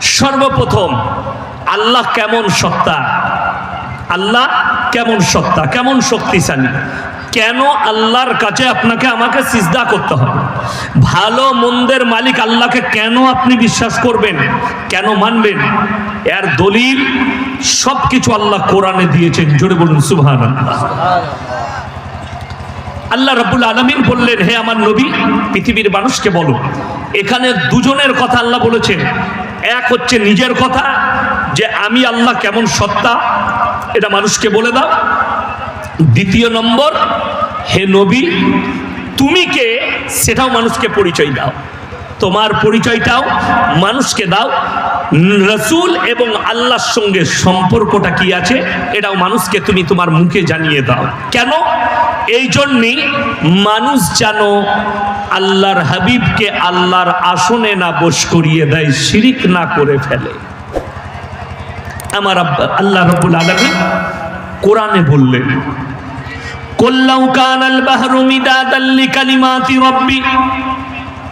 সর্বপ্রথম, আল্লাহ কেমন সত্তা? আল্লাহ কেমন সত্তা? কেমন শক্তিশালী? কেন আল্লাহর কাছে আপনাকে আমাকে সিজদা করতে হবে? ভালো, মন্দের মালিক আল্লাহকে কেন আপনি বিশ্বাস করবেন? কেন মানবেন? এর দলিল সব কিছু আল্লাহ কোরআনে দিয়েছেন। জোরে বলুন সুবহান আল্লাহ রাব্বুল আলামিন বললেন, হে আমার নবী, পৃথিবীর মানুষকে বলো। এখানে দুজনের কথা আল্লাহ বলেছেন। এক হচ্ছে নিজের কথা, যে আমি আল্লাহ কেমন সত্তা, এটা মানুষকে বলে দাও। দ্বিতীয় নম্বর, হে নবী, তুমি কে, সেটাও মানুষকে পরিচয় দাও। তোমার পরিচয়টাও, মানুষকে দাও। রসুল এবং আল্লাহর সঙ্গে সম্পর্কটা কি আছে, এটাও মানুষকে তুমি তোমার মুখে জানিয়ে দাও। কেন? এই জন্যই মানুষ যেন আল্লাহর হাবিবকে আল্লাহর আসনে না বস করিয়ে দেয়, শিরিক না করে ফেলে। আমার আল্লাহ রব্বুল আলমী কোরআনে বললেন কল্লাউ কানাল বাহরু মিদাদাল লিকালিমাতি রব্বি।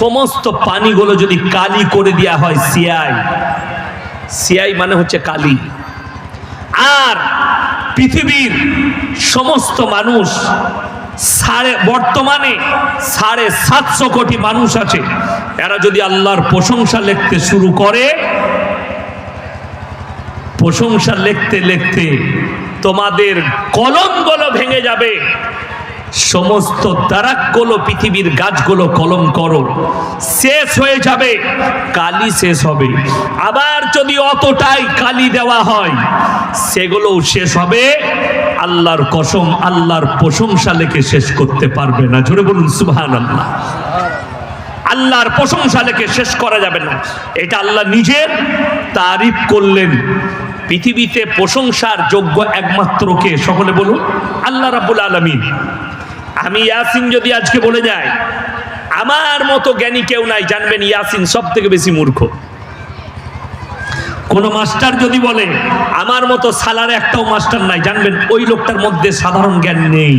সমস্ত পানিগুলো যদি কালি করে দেওয়া হয় সিয়াই সিয়াই মানে হচ্ছে কালি। আর পৃথিবীর সমস্ত মানুষ সাড়ে, বর্তমানে সাড়ে সাতশো কোটি মানুষ আছে। এরা যদি আল্লাহর প্রশংসা লিখতে শুরু করে, প্রশংসা লিখতে লিখতে তোমাদের কলমগুলো ভেঙে যাবে। সমস্ত দারাকগুলো পৃথিবীর গাছগুলো কলম করো। শেষ হয়ে যাবে কালি শেষ হবে। আবার যদি অতটাই কালি দেওয়া হয়, সেগুলোও শেষ হবে। আল্লাহর কসম, আল্লাহর প্রশংসা লেখে শেষ করতে পারবে না। জোরে বলুন সুবহান আল্লাহ আল্লাহর প্রশংসা লেখে শেষ করা যাবে না। এটা আল্লাহ নিজের তারিফ করলেন। পৃথিবীতে প্রশংসার যোগ্য একমাত্র কে? সকলে বলুন, আল্লাহ রাব্বুল আলামিন। আমি ইয়াসিন যদি আজকে বলে যাই, আমার মতো জ্ঞানী কেউ নাই, জানবেন ইয়াসিন সব থেকে বেশি মূর্খ। কোন মাস্টার যদি বলে, আমার মতো সালার একটাও মাস্টার নাই, জানবেন ওই লোকটার মধ্যে সাধারণ জ্ঞান নেই।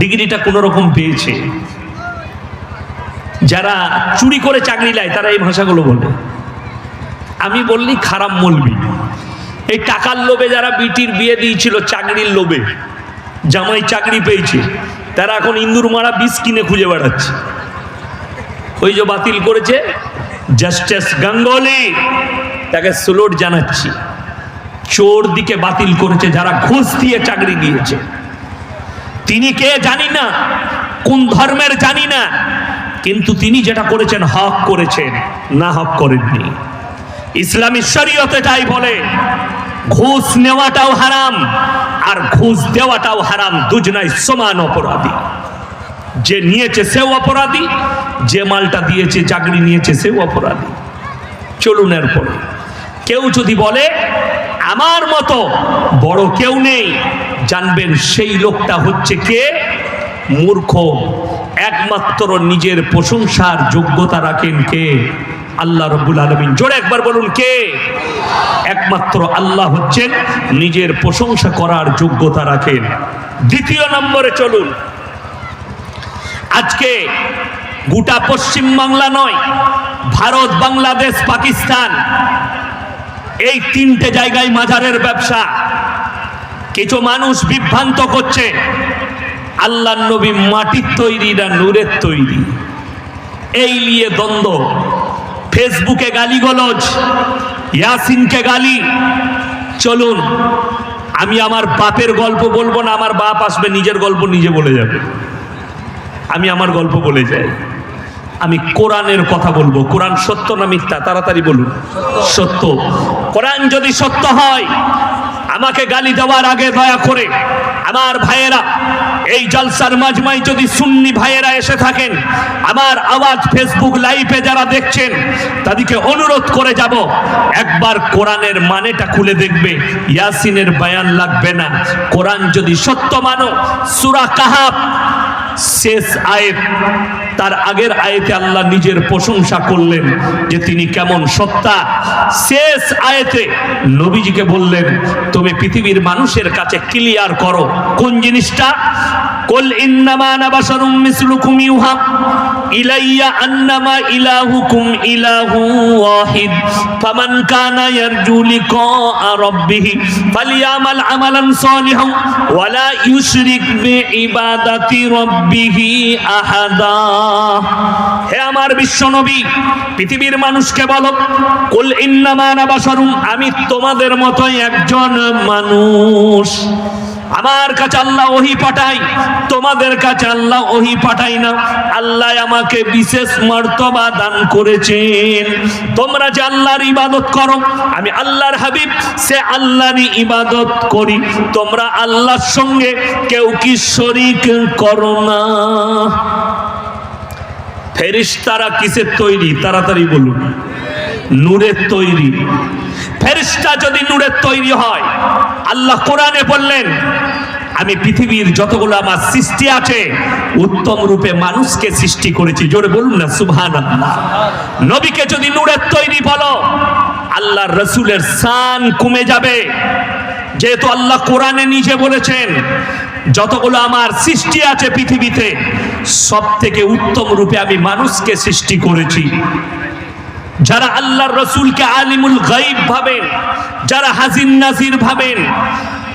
ডিগ্রিটা কোন রকম পেয়েছে। যারা চুরি করে চাকরি নেয়, তারা এই ভাষাগুলো বলে। আমি বললি খারাপ মলবি এই টাকার লোভে যারা বিটির বিয়ে দিয়েছিল, চাকরির লোভে। জামাই চাকরি পেয়েছে। তারা এখন ইন্দুর মারা বিষ কিনে খুঁজে বেড়াচ্ছে। ওই যে বাতিল করেছে জাস্টিস গাঙ্গুলি। তাকে সুলোট জানাচ্ছি। চোর দিকে বাতিল করেছে, যারা ঘুষ দিয়ে চাকরি দিয়েছে তিনি কে জানি না, কোন ধর্মের জানি না, কিন্তু তিনি যেটা করেছেন, হক করেছেন, না হক করেননি। ইসলামী শরীয়তে তাই বলে, ঘুষ নেওয়াটাও হারাম আর ঘুষ দেওয়াটাও হারাম, দুজনাই সমান অপরাধী। যে নিয়েছে সেও অপরাধী, যে মালটা দিয়েছে, চাকরি নিয়েছে সেও অপরাধী। চলুন এরপরে। কেউ যদি বলে, আমার মতো বড় কেউ নেই জানবেন সেই লোকটা হচ্ছে কে? মূর্খ। একমাত্র নিজের প্রশংসার যোগ্যতা রাখেন কে? আল্লাহ রব্বুল আলমিন জোরে একবার বলুন কে? একমাত্র আল্লাহ হচ্ছেন, নিজের প্রশংসা করার যোগ্যতা রাখেন। দ্বিতীয় নম্বরে চলুন। আজকে গোটা পশ্চিম বাংলা নয়, ভারত, বাংলাদেশ, পাকিস্তান, এই তিনটে জায়গায় মাজারের ব্যবসা। কিছু মানুষ বিভ্রান্ত করছে আল্লাহ নবী মাটির তৈরি না নূরের তৈরি? এই নিয়ে দ্বন্দ্ব। ফেসবুকে গালি গলজ ইয়াসিনকে গালি। চলুন, আমি আমার বাপের গল্প বলব না, আমার বাপ আসবে, নিজের গল্প নিজে বলে যাবে। আমি আমার গল্প বলে যাই। আমি কোরআনের কথা বলব। কোরআন সত্য না মিথ্যা? তাড়াতাড়ি বলুন। সত্য। কোরআন যদি সত্য হয়, আমাকে গালি দেওয়ার আগে দয়া করে আমার ভাইয়েরা এই জলসার মাজমাই যদি সুন্নি ভাইয়েরা এসে থাকেন, আমার আওয়াজ ফেসবুক লাইভে যারা দেখছেন, তাদেরকে অনুরোধ করে যাব, একবার কোরআনের মানেটা খুলে দেখবে, ইয়াসিনের বায়ান লাগবে না। কোরআন যদি সত্য মানো, সুরা কাহাব শেষ আয়েত, তার আগের আয়েতে আল্লাহ নিজের প্রশংসা করলেন যে তিনি কেমন সত্তা। শেষ আয়েতে নবীজিকে বললেন, তুমি পৃথিবীর মানুষের কাছে ক্লিয়ার করো। কোন জিনিসটা? কুল ইন্নামা আনা বাশারুম ইউহা ইলাইয়া আন্নামা ইলাহুকুম ইলাহু ওয়াহিদ, ফামান কানা ইয়ারজু লিকা রাব্বিহ ফালইয়ামাল আমালান সালিহান ওয়ালা ইউশরিক বিইবাদাতি রাব্বিহ আহাদা। হে আমার বিশ্বনবী, পৃথিবীর মানুষকে বলো, কুল ইন্নামা আনা আমি তোমাদের মতোই একজন মানুষ। আমার কাছে আল্লাহ ওহি পাঠাই তোমাদের কাছে আল্লাহ ওহি পাঠাই না। আল্লাহ আমাকে বিশেষ মর্তবা দান করেছেন। তোমরা যে আল্লাহর ইবাদত করো, আমি আল্লাহর হাবিব, সে আল্লাহরই ইবাদত করি। তোমরা আল্লাহর সঙ্গে কেউ কি শরিক করো না। ফেরিস্তারা কিসের তৈরি? তাড়াতাড়ি বলুন। নূরের তৈরি। ফেরিস্তা যদি নূরের তৈরি হয়, আল্লাহ কোরআনে বললেন, আমি পৃথিবীর যতগুলো আমার সৃষ্টি আছে, উত্তম রূপে মানুষকে সৃষ্টি করেছি। জোরে বলুন না সুবহান নবীকে যদি নূরের তৈরি বলো আল্লাহ রসুলের সান কমে যাবে। যেহেতু আল্লাহ কোরআনে নিজে বলেছেন, যতগুলো আমার সৃষ্টি আছে পৃথিবীতে সব থেকে উত্তম রূপে আমি মানুষকে সৃষ্টি করেছি। যারা আল্লাহর রসুলকে আলিমুল গাইব ভাবেন, যারা হাজিন নাজির ভাবেন,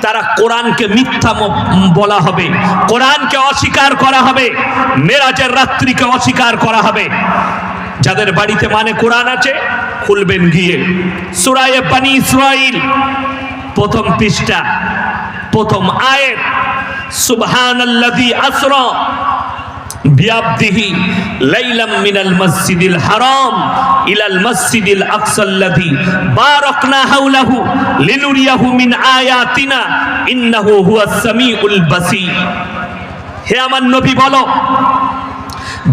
তারা কোরআনকে মিথ্যা বলা হবে, কোরআনকে অস্বীকার করা হবে, মেরাজের রাত্রিকে অস্বীকার করা হবে। যাদের বাড়িতে মানে কোরআন আছে, খুলবেন গিয়ে। সুরায়ে পানি ইসরাইল, প্রথম পৃষ্ঠা, প্রথম আয়াত, সুবহানাল্লাযী আসরা বিআবদিহি লাইলাম মিনাল মসজিদিল হারাম ইলাল মসজিদিল আকসাল্লাযী বারাকনা হাওলাহু লিনুরিয়াহু মিন আয়াতিনা ইন্নাহু হুয়াস সামিউল বাসীর হে আমার নবী বলো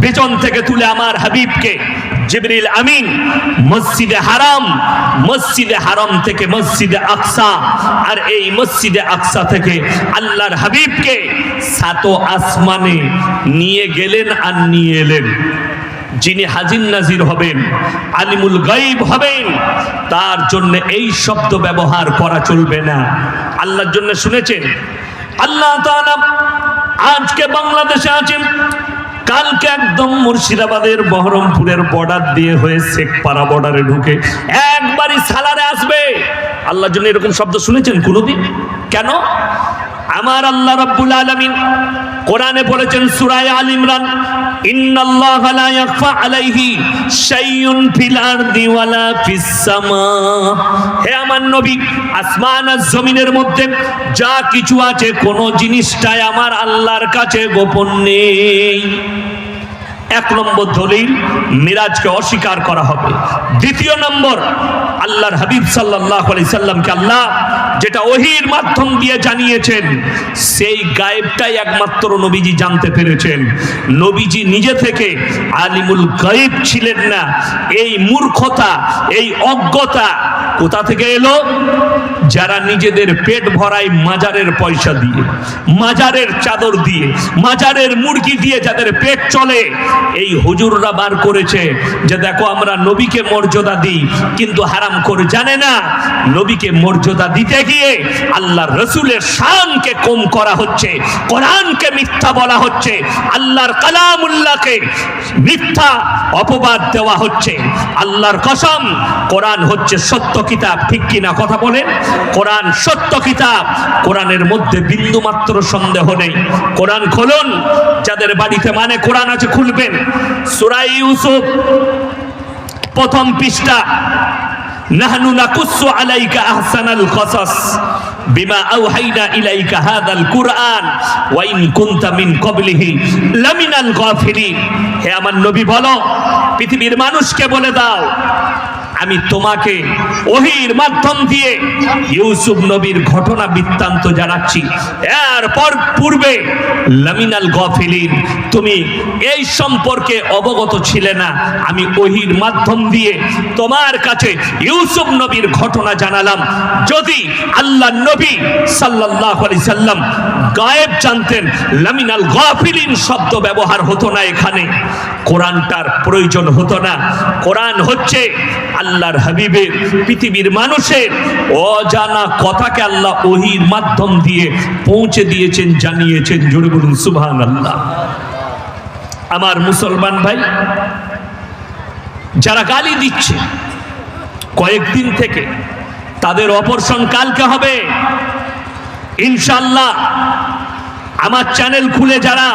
বেচন থেকে তুলে আমার হাবিবকে। জিবরিল আমিন, মসজিদে হারাম মসজিদে হারাম থেকে মসজিদে আকসা, আর এই মসজিদে আকসা থেকে আল্লাহর হাবিবকে সাতো আসমানে নিয়ে গেলেন আর নিয়ে এলেন। যিনি হাজির নাজির হবেন, আলিমুল গাইব হবেন, তার জন্য এই শব্দ ব্যবহার করা চলবে না। আল্লাহর জন্য শুনেছেন, আল্লাহ আজকে বাংলাদেশে আছেন কালকে একদম মুর্শিদাবাদের বহরমপুরের বর্ডার দিয়ে হয়ে শেখপাড়া বর্ডারে ঢুকে একবারই সালারে আসবে। আল্লাহ জন্য এরকম শব্দ শুনেছেন কোনোদিন? কেন? আমার আল্লাহ রব্বুল আলামিন কোরআনে বলেছেন সুরায় আল ইমরান, ইন্নাল্লাহা লা ইয়াখফা আলাইহি শাইউন ফিল আরদি ওয়ালা ফিস সামা. হে আমার নবী, আসমান আর জমিনের মধ্যে যা কিছু আছে কোন জিনিসটাই আমার আল্লাহর কাছে গোপন নেই। এক নম্বর দলিল, মিরাজকে অস্বীকার করা হবে। দ্বিতীয় নম্বর, আল্লাহর হাবিব সাল্লাল্লাহু আলাইহি সাল্লামকে আল্লাহ যেটা ওহির মাধ্যম দিয়ে জানিয়েছেন, সেই গায়েবটাই একমাত্র নবীজি জানতে পেরেছেন। নবীজি নিজে থেকে আলিমুল গায়েব ছিলেন না। এই মূর্খতা, এই অজ্ঞতা কোথা থেকে এলো? যারা নিজেদের পেট ভরায় মাজারের পয়সা দিয়ে, মাজারের চাদর দিয়ে, মাজারের মুরগি দিয়ে যাদের পেট চলে, এই হুজুররা বার করেছে যে দেখো আমরা নবীকে মর্যাদা দিই, কিন্তু হারাম করে জানে না, নবীকে মর্যাদা দিতে গিয়ে আল্লাহর রসুলের শানকে কম করা হচ্ছে, কোরআনকে মিথ্যা বলা হচ্ছে, আল্লাহর কালামুল্লাহকে মিথ্যা অপবাদ দেওয়া হচ্ছে, আল্লাহর কসম, কোরআন হচ্ছে সত্য কিতাব, ঠিক কিনা কথা বলেন? কোরআন সত্য কিতাব। কোরআনের মধ্যে বিন্দু মাত্র সন্দেহ নেই। কোরআন খুলুন, যাদের বাড়িতে মানে কোরআন আছে খুলবেন। সুরাই ইউসুফ, প্রথম পৃষ্ঠা, নাহনু নাকুসু আলাইকা আহসানাল কসাস, বিমা আওহাইনা ইলাইকা হাদাল কুরআন, ওয়া ইন কুনতা মিন ক্বাবলিহি লামিনাল গাফিলিন। হে আমার নবী বলো, পৃথিবীর মানুষকে বলে দাও আমি তোমাকে ওহির মাধ্যম দিয়ে ইউসুফ নবীর ঘটনা বৃত্তান্ত জানাচ্ছি। এরপর পূর্বে লামিনাল গফিলিন, তুমি এই সম্পর্কে অবগত ছিলে না। আমি ওহির মাধ্যম দিয়ে তোমার কাছে ইউসুফ নবীর ঘটনা জানালাম। যদি আল্লাহ নবী সাল্লাল্লাহু আলাইহি সাল্লাম গায়েব জানতেন, লামিনাল গাফিলিন শব্দ ব্যবহার হতো না এখানে। কোরআনটার প্রয়োজন হতো না। কোরআন হচ্ছে আল্লাহর হাবিবের পৃথিবীর মানুষের অজানা কথাকে আল্লাহ ওহির মাধ্যম দিয়ে পৌঁছে দিয়েছেন, জানিয়েছেন। জোরে বলুন সুবহান আল্লাহ আমার মুসলমান ভাই, যারা গালি দিচ্ছে, কয়েকদিন থেকে তাদের অপারেশন কালকে হবে। ইনশাল্লাহ আমার চ্যানেল খুলে যারা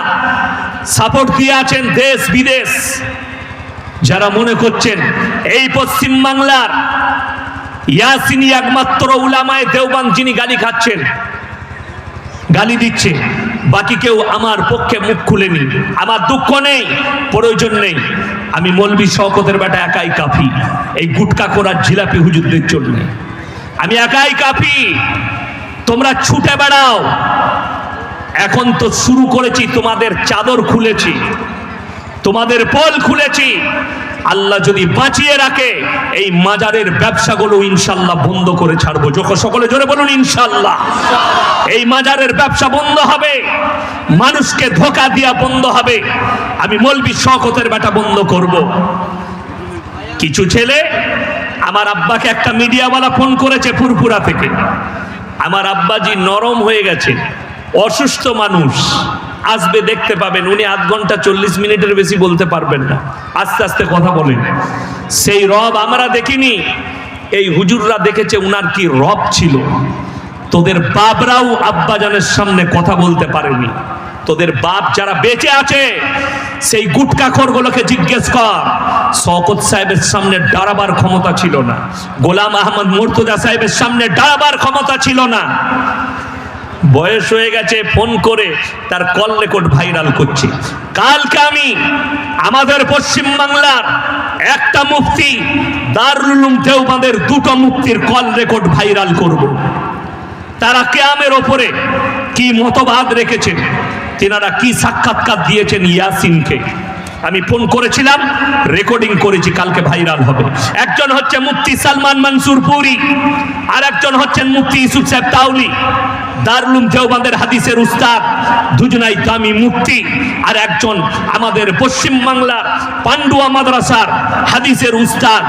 সাপোর্ট দিয়ে আছেন, দেশ বিদেশ যারা মনে করছেন, এই পশ্চিম বাংলার ইয়াসিনি একমাত্র উলামায় দেওবান যিনি গালি খাচ্ছেন, গালি দিচ্ছে বাকি কেউ আমার পক্ষে মুখ খুলেনি, আমার দুঃখ নেই, প্রয়োজন নেই। আমি মলবি শওকতের বেটা একাই কাফি, এই গুটকা করার জিলাপি হুজুরদের জন্য। আমি একাই কাফি, তোমরা ছুটে বেড়াও। এখন তো শুরু করেছি, তোমাদের চাদর খুলেছি। তোমাদের পোল খুলেছি। আল্লাহ যদি বাঁচিয়ে রাখে, এই মাজারের ব্যবসাগুলো ইনশাল্লাহ বন্ধ করে ছাড়বো। যখন সকলে জোরে বলুন, ইনশাল্লাহ। এই মাজারের ব্যবসা বন্ধ হবে, মানুষকে ধোকা দিয়া বন্ধ হবে। আমি মলবি শকতের বেটা বন্ধ করব। কিছু ছেলে আমার আব্বাকে একটা মিডিয়াওয়ালা ফোন করেছে ফুরফুরা থেকে। আমার আব্বাজি নরম হয়ে গেছে, অসুস্থ মানুষ। আসবে দেখতে পাবেন। উনি আধ ঘণ্টা চল্লিশ মিনিটের বেশি বলতে পারবেন না। আস্তে আস্তে কথা বলেন। সেই রব আমরা দেখিনি। এই হুজুররা দেখেছে উনার কি রব ছিল। তোদের বাপরাও আব্বাজানের সামনে কথা বলতে পারেনি। তোদের বাপ যারা বেঁচে আছে, সেই গুটকা খরগুলোকে জিজ্ঞেস কর। শওকত সাহেবের সামনে দাঁড়াবার ক্ষমতা ছিল না। গোলাম আহমদ মুর্তজা সাহেবের সামনে দাঁড়াবার ক্ষমতা ছিল না। বয়স হয়ে গেছে, ফোন করে তার কল রেকর্ড ভাইরাল করছে। কালকে আমি আমাদের পশ্চিম বাংলার একটা মুক্তি দারুল উলুম দেওবাঁদের দুটো মুক্তির কল রেকর্ড ভাইরাল করব। তারা কেয়ামের ওপরে কি মতবাদ রেখেছেন? তেনারা কি সাক্ষাৎকার দিয়েছেন ইয়াসিনকে? আমি ফোন করেছিলাম রেকর্ডিং করেছি, কালকে ভাইরাল হবে। একজন হচ্ছে মুফতি সালমান মনসুর পুরি আর একজন হচ্ছেন মুফতি ইউসুফ সাহেব তাউলি দারুলুম দেওবান্দের হাদিসের উস্তাদ, দুজনাই দামি মুফতি, আর একজন আমাদের পশ্চিম বাংলার পান্ডুয়া মাদ্রাসার হাদিসের উস্তাদ,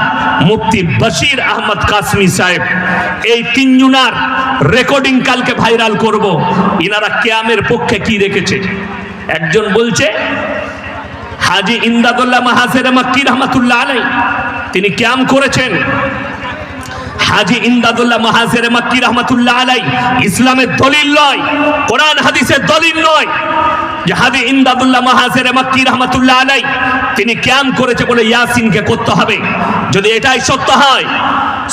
মুফতি বশির আহমদ কাসমি সাহেব। এই তিনজনার রেকর্ডিং কালকে ভাইরাল করব। ইনারা কেয়ামের পক্ষে কি রেখেছে? একজন বলছে হাজি ইন্দাদুল্লাহ মাহাজের মাক্কি রহমাতুল্লাহ আলাই তিনি ক্যাম করেছেন। হাজি ইন্দাদুল্লাহ মাহাজের মাক্কি রহমাতুল্লাহ আলাই ইসলামের দলিল নয়, কোরআন হাদিসের দলিল নয় যে হাজি ইন্দাদুল্লাহ মাহাজের মাক্কি রহমাতুল্লাহ আলাই তিনি ক্যাম করেছে বলে ইয়াসিনকে করতে হবে। যদি এটাই সত্য হয়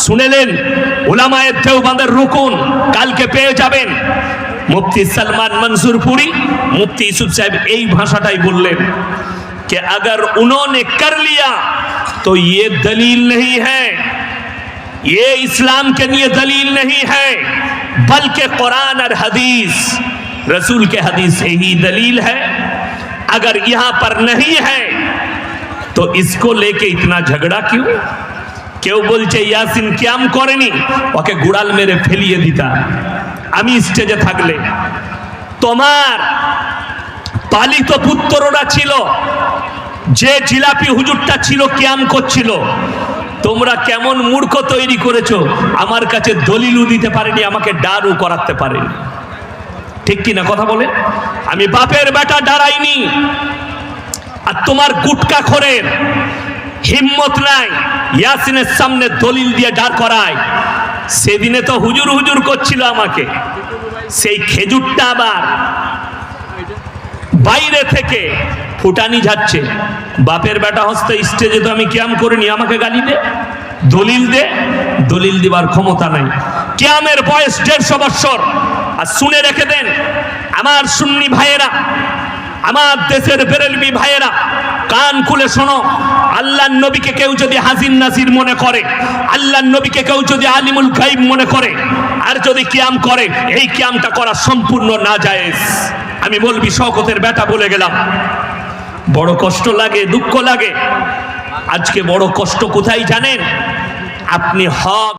শুনেলেন ওলামায়ের দেওবাঁধের রুকুন কালকে পেয়ে যাবেন। মুফতি সালমান মনসুরপুরি, মুফতি ইসুফ সাহেব এই ভাষাটাই বললেন। कि अगर उन्होंने कर लिया तो ये दलील नहीं है ये इस्लाम के लिए दलील नहीं है बल्कि कुरान और हदीस रसूल के हदीस यही दलील है अगर यहाँ पर नहीं है तो इसको लेके इतना झगड़ा क्यों কেউ বলছে ইয়াসিন ক্যাম করেনি ওকে গুড়াল মেরে ফেলিয়ে দিতা আমি স্টেজে থাকলে তোমার পালিত পুত্ররা ছিল যে জিলাপি হুজুরটা ছিল ক্যাম করছিল তোমরা কেমন মূর্খ তৈরি করেছ? আমার কাছে দলিলও দিতে পারেনি, আমাকে ডারও করাতে পারেনি। ঠিক কি না কথা বলে? আমি বাপের বেটা ডারাইনি আর তোমার গুটকা খোরের হিম্মত নাই, ইয়াসিনের সামনে দলিল দিয়ে ডার করায়। সেদিনে তো হুজুর হুজুর করছিল আমাকে। সেই খেজুরটা আবার বাইরে থেকে ফুটানি যাচ্ছে বাপের বেটা হস্তে স্টেজে তো আমি ক্যাম করিনি, আমাকে গালি দে, দলিল দে, দলিল দিবার ক্ষমতা নাই। ক্যামের বয়স দেড়শো বৎসর, আর শুনে রেখে দেন, আমার সুন্নি ভাইয়েরা, আমার দেশের বেরেলবি ভাইয়েরা, কান খুলে শোনো, আল্লাহর নবীকে কেউ যদি হাজির নাজির মনে করে, আল্লাহর নবীকে কেউ যদি আলিমুল গাইব মনে করে, আর যদি কিয়াম করে, এই কিয়ামটা করা সম্পূর্ণ না জায়েজ আমি বলবি শওকতের বেটা বলে গেলাম। বড় কষ্ট লাগে দুঃখ লাগে। আজকে বড় কষ্ট কোথায় জানেন? আপনি হক